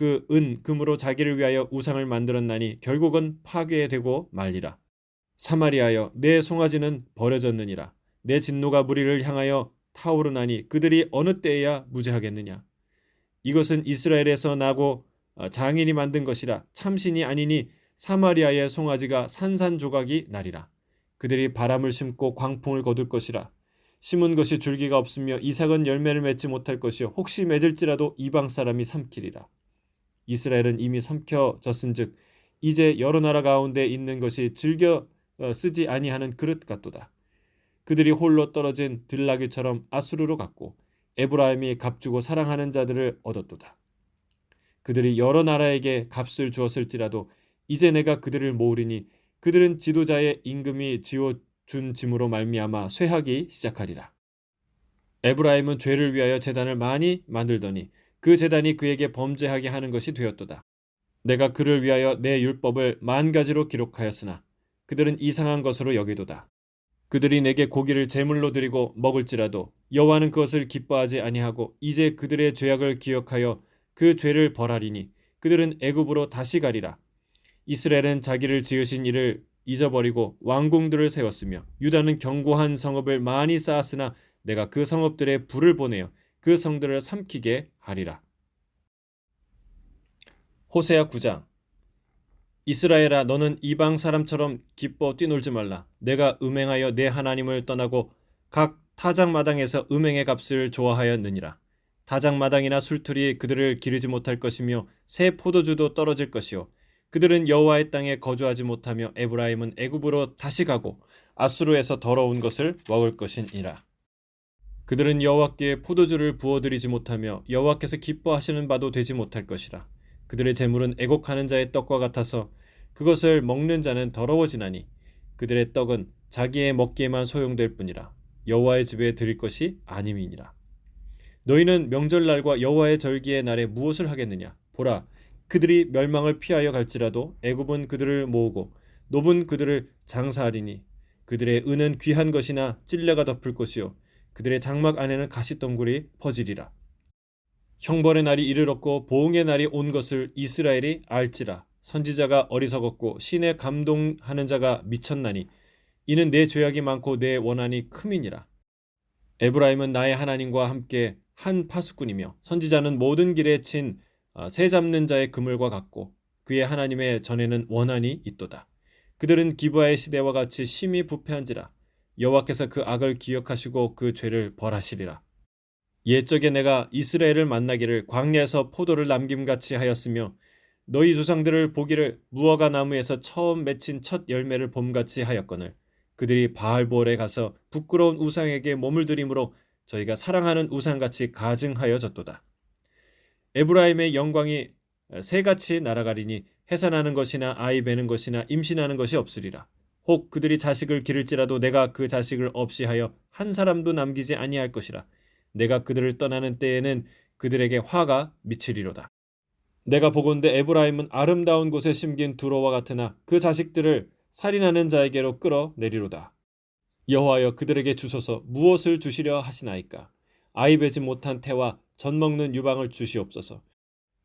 그 은 금으로 자기를 위하여 우상을 만들었나니 결국은 파괴되고 말리라. 사마리아여 내 송아지는 버려졌느니라. 내 진노가 무리를 향하여 타오르나니 그들이 어느 때에야 무죄하겠느냐. 이것은 이스라엘에서 나고 어, 장인이 만든 것이라 참신이 아니니 사마리아의 송아지가 산산조각이 나리라. 그들이 바람을 심고 광풍을 거둘 것이라. 심은 것이 줄기가 없으며 이삭은 열매를 맺지 못할 것이요 혹시 맺을지라도 이방 사람이 삼키리라. 이스라엘은 이미 삼켜졌은즉 이제 여러 나라 가운데 있는 것이 즐겨 어, 쓰지 아니하는 그릇 같도다. 그들이 홀로 떨어진 들나귀처럼 아수르로 갔고 에브라임이 값주고 사랑하는 자들을 얻었도다. 그들이 여러 나라에게 값을 주었을지라도 이제 내가 그들을 모으리니 그들은 지도자의 임금이 지어 준 짐으로 말미암아 쇠하기 시작하리라. 에브라임은 죄를 위하여 재단을 많이 만들더니 그 재단이 그에게 범죄하게 하는 것이 되었도다. 내가 그를 위하여 내 율법을 만 가지로 기록하였으나 그들은 이상한 것으로 여기도다. 그들이 내게 고기를 제물로 드리고 먹을지라도 여호와는 그것을 기뻐하지 아니하고 이제 그들의 죄악을 기억하여 그 죄를 벌하리니 그들은 애굽으로 다시 가리라. 이스라엘은 자기를 지으신 이를 잊어버리고 왕궁들을 세웠으며 유다는 견고한 성읍을 많이 쌓았으나 내가 그 성읍들에 불을 보내어 그 성들을 삼키게 하리라. 호세아 9장 이스라엘아 너는 이방 사람처럼 기뻐 뛰놀지 말라. 내가 음행하여 내 하나님을 떠나고 각 타작마당에서 음행의 값을 좋아하였느니라. 타작마당이나 술틀이 그들을 기르지 못할 것이며 새 포도주도 떨어질 것이요 그들은 여호와의 땅에 거주하지 못하며 에브라임은 애굽으로 다시 가고 아수르에서 더러운 것을 먹을 것이니라. 그들은 여호와께 포도주를 부어드리지 못하며 여호와께서 기뻐하시는 바도 되지 못할 것이라. 그들의 재물은 애곡하는 자의 떡과 같아서 그것을 먹는 자는 더러워지나니 그들의 떡은 자기의 먹기에만 소용될 뿐이라. 여호와의 집에 드릴 것이 아님이니라. 너희는 명절날과 여호와의 절기의 날에 무엇을 하겠느냐? 보라, 그들이 멸망을 피하여 갈지라도 애굽은 그들을 모으고 노은 그들을 장사하리니 그들의 은은 귀한 것이나 찔레가 덮을 것이요 그들의 장막 안에는 가시덩굴이 퍼지리라. 형벌의 날이 이르렀고 보응의 날이 온 것을 이스라엘이 알지라. 선지자가 어리석었고 신에 감동하는 자가 미쳤나니 이는 내 죄악이 많고 내 원한이 크민이라. 에브라임은 나의 하나님과 함께 한 파수꾼이며 선지자는 모든 길에 친 새 잡는 자의 그물과 같고 그의 하나님의 전에는 원한이 있도다. 그들은 기부아의 시대와 같이 심히 부패한지라 여호와께서 그 악을 기억하시고 그 죄를 벌하시리라. 옛적에 내가 이스라엘을 만나기를 광야에서 포도를 남김같이 하였으며 너희 조상들을 보기를 무화과 나무에서 처음 맺힌 첫 열매를 봄같이 하였거늘 그들이 바알볼에 가서 부끄러운 우상에게 몸을 들이므로 저희가 사랑하는 우상같이 가증하여졌도다. 에브라임의 영광이 새같이 날아가리니 해산하는 것이나 아이 베는 것이나 임신하는 것이 없으리라. 혹 그들이 자식을 기를지라도 내가 그 자식을 없이 하여 한 사람도 남기지 아니할 것이라. 내가 그들을 떠나는 때에는 그들에게 화가 미치리로다. 내가 보건대 에브라임은 아름다운 곳에 심긴 두로와 같으나 그 자식들을 살인하는 자에게로 끌어내리로다. 여호와여 그들에게 주소서 무엇을 주시려 하시나이까? 아이 베지 못한 태와 젖 먹는 유방을 주시옵소서.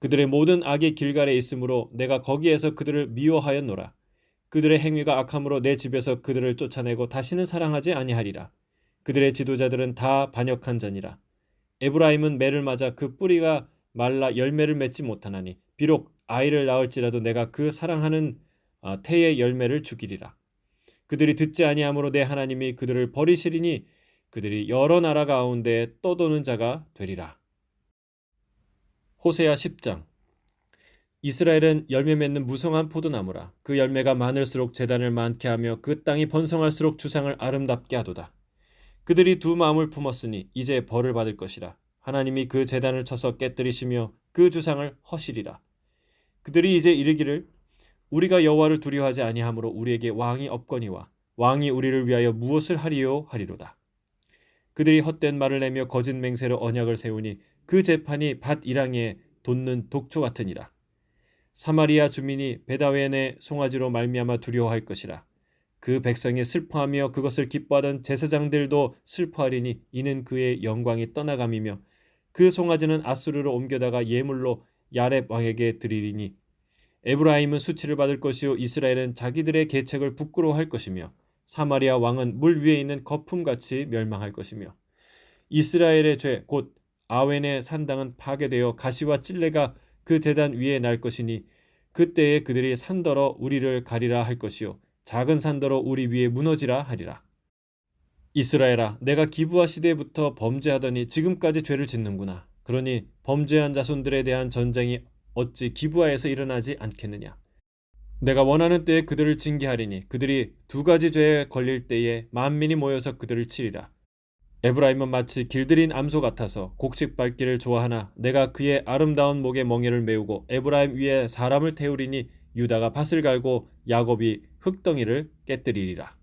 그들의 모든 악이 길갈에 있으므로 내가 거기에서 그들을 미워하였노라. 그들의 행위가 악함으로 내 집에서 그들을 쫓아내고 다시는 사랑하지 아니하리라. 그들의 지도자들은 다 반역한 자니라. 에브라임은 매를 맞아 그 뿌리가 말라 열매를 맺지 못하나니 비록 아이를 낳을지라도 내가 그 사랑하는 아, 태의 열매를 죽이리라. 그들이 듣지 아니하므로 내 하나님이 그들을 버리시리니 그들이 여러 나라 가운데 떠도는 자가 되리라. 호세아 10장 이스라엘은 열매 맺는 무성한 포도나무라 그 열매가 많을수록 재단을 많게 하며 그 땅이 번성할수록 주상을 아름답게 하도다. 그들이 두 마음을 품었으니 이제 벌을 받을 것이라. 하나님이 그 재단을 쳐서 깨뜨리시며 그 주상을 허시리라. 그들이 이제 이르기를 우리가 여호와를 두려워하지 아니하므로 우리에게 왕이 없거니와 왕이 우리를 위하여 무엇을 하리요 하리로다. 그들이 헛된 말을 내며 거짓 맹세로 언약을 세우니 그 재판이 밭 이랑에 돋는 독초 같으니라. 사마리아 주민이 베다웬의 송아지로 말미암아 두려워할 것이라. 그 백성이 슬퍼하며 그것을 기뻐하던 제사장들도 슬퍼하리니 이는 그의 영광이 떠나감이며 그 송아지는 아수르로 옮겨다가 예물로 야렙 왕에게 드리리니 에브라임은 수치를 받을 것이요 이스라엘은 자기들의 계책을 부끄러워할 것이며 사마리아 왕은 물 위에 있는 거품같이 멸망할 것이며 이스라엘의 죄 곧 아웬의 산당은 파괴되어 가시와 찔레가 그 재단 위에 날 것이니 그때에 그들이 산더러 우리를 가리라 할 것이요 작은 산더러 우리 위에 무너지라 하리라. 이스라엘아, 내가 기부하 시대부터 범죄하더니 지금까지 죄를 짓는구나. 그러니 범죄한 자손들에 대한 전쟁이 어찌 기부하에서 일어나지 않겠느냐. 내가 원하는 때에 그들을 징계하리니 그들이 두 가지 죄에 걸릴 때에 만민이 모여서 그들을 치리라. 에브라임은 마치 길들인 암소 같아서 곡식 밟기를 좋아하나 내가 그의 아름다운 목에 멍에를 메우고 에브라임 위에 사람을 태우리니 유다가 밭을 갈고 야곱이 흙덩이를 깨뜨리리라.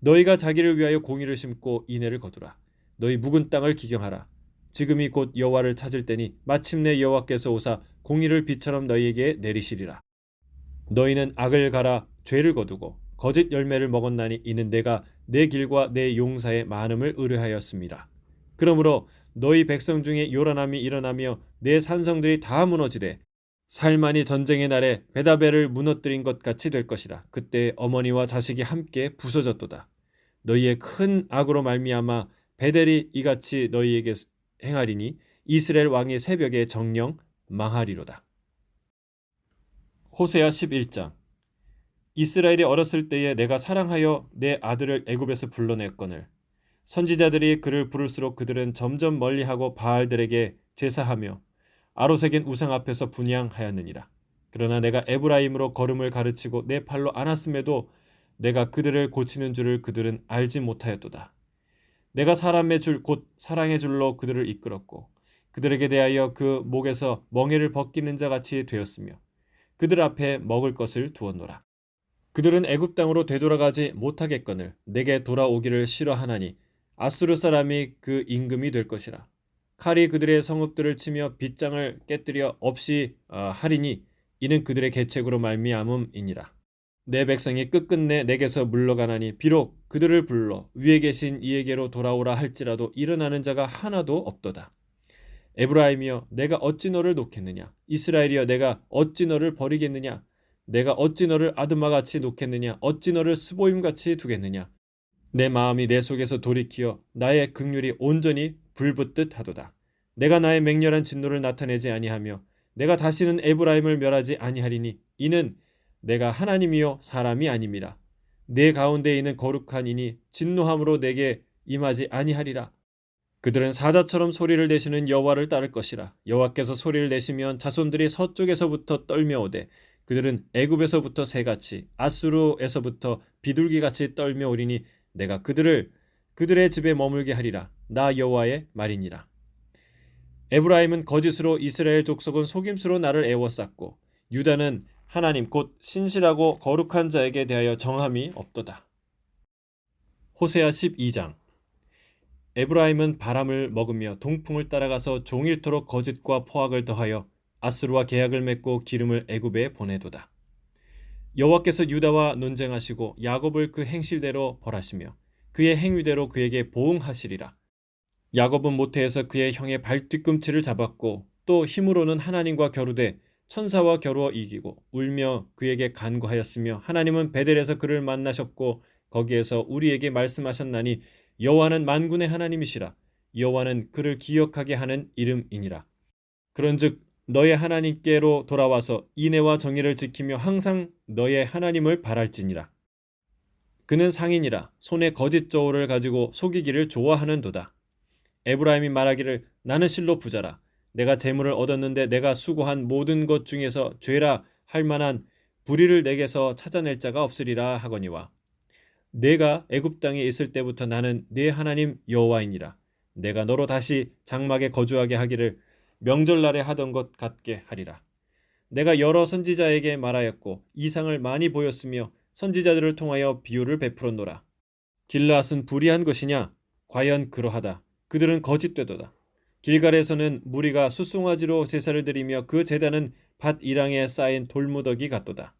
너희가 자기를 위하여 공의를 심고 인애를 거두라. 너희 묵은 땅을 기경하라. 지금이 곧 여호와를 찾을 때니 마침내 여호와께서 오사 공의를 비처럼 너희에게 내리시리라. 너희는 악을 갈아 죄를 거두고 거짓 열매를 먹었나니 이는 내가 내 길과 내 용사의 많음을 의뢰하였습니다. 그러므로 너희 백성 중에 요란함이 일어나며 내 산성들이 다 무너지되 살만이 전쟁의 날에 베다벨을 무너뜨린 것 같이 될 것이라. 그때 어머니와 자식이 함께 부서졌도다. 너희의 큰 악으로 말미암아 베델이 이같이 너희에게 행하리니 이스라엘 왕이 새벽에 정령 망하리로다. 호세아 11장 이스라엘이 어렸을 때에 내가 사랑하여 내 아들을 애굽에서 불러냈거늘 선지자들이 그를 부를수록 그들은 점점 멀리하고 바알들에게 제사하며 아로색인 우상 앞에서 분양하였느니라. 그러나 내가 에브라임으로 걸음을 가르치고 내 팔로 안았음에도 내가 그들을 고치는 줄을 그들은 알지 못하였도다. 내가 사람의 줄 곧 사랑의 줄로 그들을 이끌었고 그들에게 대하여 그 목에서 멍에를 벗기는 자 같이 되었으며 그들 앞에 먹을 것을 두었노라. 그들은 애굽 땅으로 되돌아가지 못하겠거늘 내게 돌아오기를 싫어하나니 아수르 사람이 그 임금이 될 것이라. 칼이 그들의 성읍들을 치며 빗장을 깨뜨려 없이 어, 하리니 이는 그들의 계책으로 말미암음이니라. 내 백성이 끝끝내 내게서 물러가나니 비록 그들을 불러 위에 계신 이에게로 돌아오라 할지라도 일어나는 자가 하나도 없도다. 에브라임이여 내가 어찌 너를 놓겠느냐 이스라엘이여 내가 어찌 너를 버리겠느냐 내가 어찌 너를 아드마같이 놓겠느냐? 어찌 너를 스보임같이 두겠느냐? 내 마음이 내 속에서 돌이키어 나의 극률이 온전히 불붙듯 하도다. 내가 나의 맹렬한 진노를 나타내지 아니하며 내가 다시는 에브라임을 멸하지 아니하리니 이는 내가 하나님이요 사람이 아님이라 내 가운데 있는 거룩한 이니 진노함으로 내게 임하지 아니하리라. 그들은 사자처럼 소리를 내시는 여호와를 따를 것이라. 여호와께서 소리를 내시면 자손들이 서쪽에서부터 떨며 오되 그들은 애굽에서부터 새같이 아수르에서부터 비둘기같이 떨며 오리니 내가 그들을 그들의 집에 머물게 하리라. 나 여호와의 말이니라. 에브라임은 거짓으로 이스라엘 족속은 속임수로 나를 애워쌌고 유다는 하나님 곧 신실하고 거룩한 자에게 대하여 정함이 없도다. 호세아 12장. 에브라임은 바람을 먹으며 동풍을 따라가서 종일토록 거짓과 포악을 더하여 아스루와 계약을 맺고 기름을 애굽에 보내도다. 여호와께서 유다와 논쟁하시고 야곱을 그 행실대로 벌하시며 그의 행위대로 그에게 보응하시리라. 야곱은 모태에서 그의 형의 발뒤꿈치를 잡았고 또 힘으로는 하나님과 겨루되 천사와 겨루어 이기고 울며 그에게 간구하였으며 하나님은 베델에서 그를 만나셨고 거기에서 우리에게 말씀하셨나니 여호와는 만군의 하나님이시라 여호와는 그를 기억하게 하는 이름이니라 그런즉 너의 하나님께로 돌아와서 인애와 정의를 지키며 항상 너의 하나님을 바랄지니라. 그는 상인이라 손에 거짓 저울을 가지고 속이기를 좋아하는도다. 에브라임이 말하기를 나는 실로 부자라. 내가 재물을 얻었는데 내가 수고한 모든 것 중에서 죄라 할 만한 불의를 내게서 찾아낼 자가 없으리라 하거니와 내가 애굽 땅에 있을 때부터 나는 네 하나님 여호와이니라. 내가 너로 다시 장막에 거주하게 하기를 명절날에 하던 것 같게 하리라 내가 여러 선지자에게 말하였고 이상을 많이 보였으며 선지자들을 통하여 비유를 베풀었노라. 길라앗은 불의한 것이냐? 과연 그러하다. 그들은 거짓되도다. 길갈에서는 무리가 수송아지로 제사를 드리며 그 제단은 밭 이랑에 쌓인 돌무더기 같도다.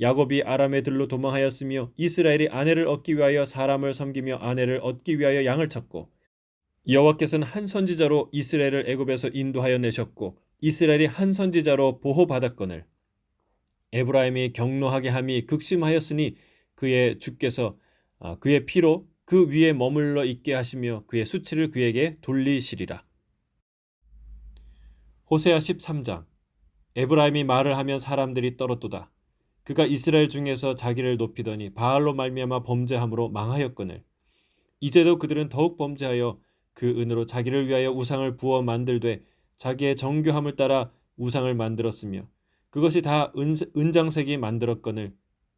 야곱이 아람의 들로 도망하였으며 이스라엘이 아내를 얻기 위하여 사람을 섬기며 아내를 얻기 위하여 양을 쳤고 여호와께서는 한 선지자로 이스라엘을 애굽에서 인도하여 내셨고 이스라엘이 한 선지자로 보호받았거늘 에브라임이 경노하게 함이 극심하였으니 그의 주께서 아, 그의 피로 그 위에 머물러 있게 하시며 그의 수치를 그에게 돌리시리라. 호세아 13장 에브라임이 말을 하면 사람들이 떨었도다. 그가 이스라엘 중에서 자기를 높이더니 바알로 말미암아 범죄함으로 망하였거늘 이제도 그들은 더욱 범죄하여 그 은으로 자기를 위하여 우상을 부어 만들되 자기의 정교함을 따라 우상을 만들었으며 그것이 다 은, 은장색이 만들었거늘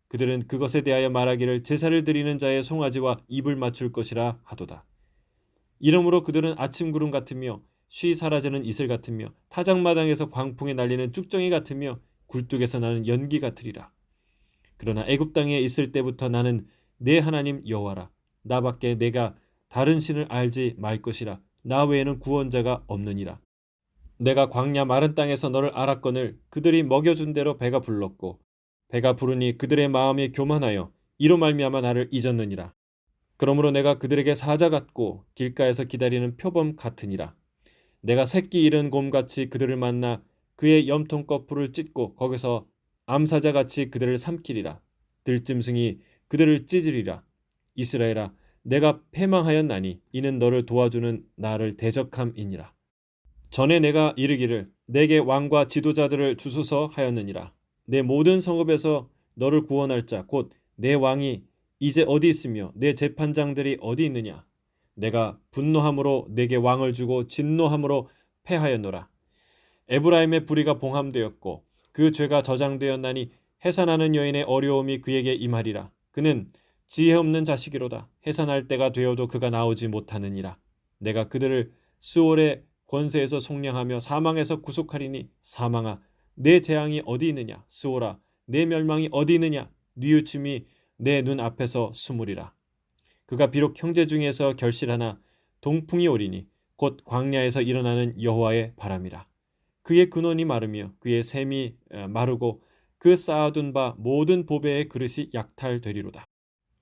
그들은 그것에 대하여 말하기를 제사를 드리는 자의 송아지와 입을 맞출 것이라 하도다. 이러므로 그들은 아침 구름 같으며 쉬 사라지는 이슬 같으며 타작마당에서 광풍에 날리는 쭉정이 같으며 굴뚝에서 나는 연기 같으리라. 그러나 애굽 땅에 있을 때부터 나는 내 하나님 여호와라. 나밖에 내가 다른 신을 알지 말 것이라. 나 외에는 구원자가 없느니라. 내가 광야 마른 땅에서 너를 알았거늘 그들이 먹여준 대로 배가 불렀고 배가 부르니 그들의 마음이 교만하여 이로 말미암아 나를 잊었느니라. 그러므로 내가 그들에게 사자 같고 길가에서 기다리는 표범 같으니라. 내가 새끼 잃은 곰같이 그들을 만나 그의 염통 거풀을 찢고 거기서 암사자 같이 그들을 삼키리라. 들짐승이 그들을 찢으리라. 이스라엘아, 내가 패망하였나니 이는 너를 도와주는 나를 대적함이니라. 전에 내가 이르기를 내게 왕과 지도자들을 주소서 하였느니라. 내 모든 성읍에서 너를 구원할 자 곧 내 왕이 이제 어디 있으며 내 재판장들이 어디 있느냐 내가 분노함으로 내게 왕을 주고 진노함으로 패하였노라 에브라임의 불의가 봉함되었고 그 죄가 저장되었나니 해산하는 여인의 어려움이 그에게 임하리라 그는 지혜 없는 자식이로다. 해산할 때가 되어도 그가 나오지 못하느니라. 내가 그들을 수월의 권세에서 속량하며 사망에서 구속하리니 사망아 내 재앙이 어디 있느냐? 수오라 내 멸망이 어디 있느냐? 뉘우침이 내 눈 앞에서 숨으리라. 그가 비록 형제 중에서 결실하나 동풍이 오리니 곧 광야에서 일어나는 여호와의 바람이라. 그의 근원이 마르며 그의 샘이 마르고 그 쌓아둔 바 모든 보배의 그릇이 약탈되리로다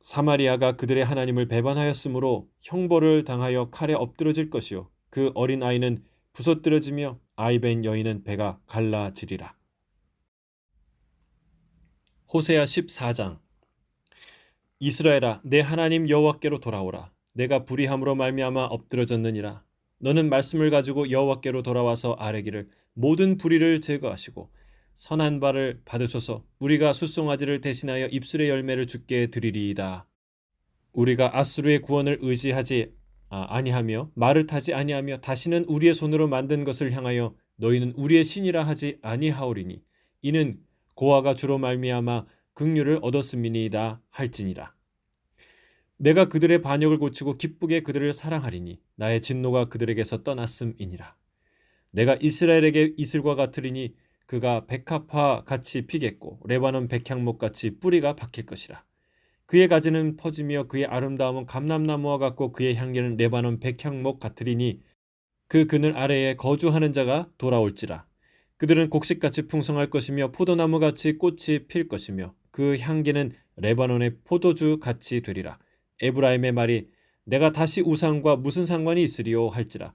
사마리아가 그들의 하나님을 배반하였으므로 형벌을 당하여 칼에 엎드러질 것이요. 그 어린 아이는 부서뜨려지며 아이벤 여인은 배가 갈라지리라. 호세아 14장. 이스라엘아 내 하나님 여호와께로 돌아오라. 내가 불의함으로 말미암아 엎드러졌느니라. 너는 말씀을 가지고 여호와께로 돌아와서 아뢰기를 모든 불의를 제거하시고 선한 바를 받으소서. 우리가 수송아지를 대신하여 입술의 열매를 주께 드리리이다. 우리가 아수르의 구원을 의지하지 아, 아니하며 말을 타지 아니하며 다시는 우리의 손으로 만든 것을 향하여 너희는 우리의 신이라 하지 아니하오리니 이는 고아가 주로 말미암아 긍휼을 얻었음이니이다 할지니라. 내가 그들의 반역을 고치고 기쁘게 그들을 사랑하리니 나의 진노가 그들에게서 떠났음이니라. 내가 이스라엘에게 이슬과 같으리니 그가 백합화 같이 피겠고 레바논 백향목 같이 뿌리가 박힐 것이라. 그의 가지는 퍼지며 그의 아름다움은 감람나무와 같고 그의 향기는 레바논 백향목 같으리니 그 그늘 아래에 거주하는 자가 돌아올지라. 그들은 곡식같이 풍성할 것이며 포도나무같이 꽃이 필 것이며 그 향기는 레바논의 포도주 같이 되리라. 에브라임의 말이 내가 다시 우상과 무슨 상관이 있으리요 할지라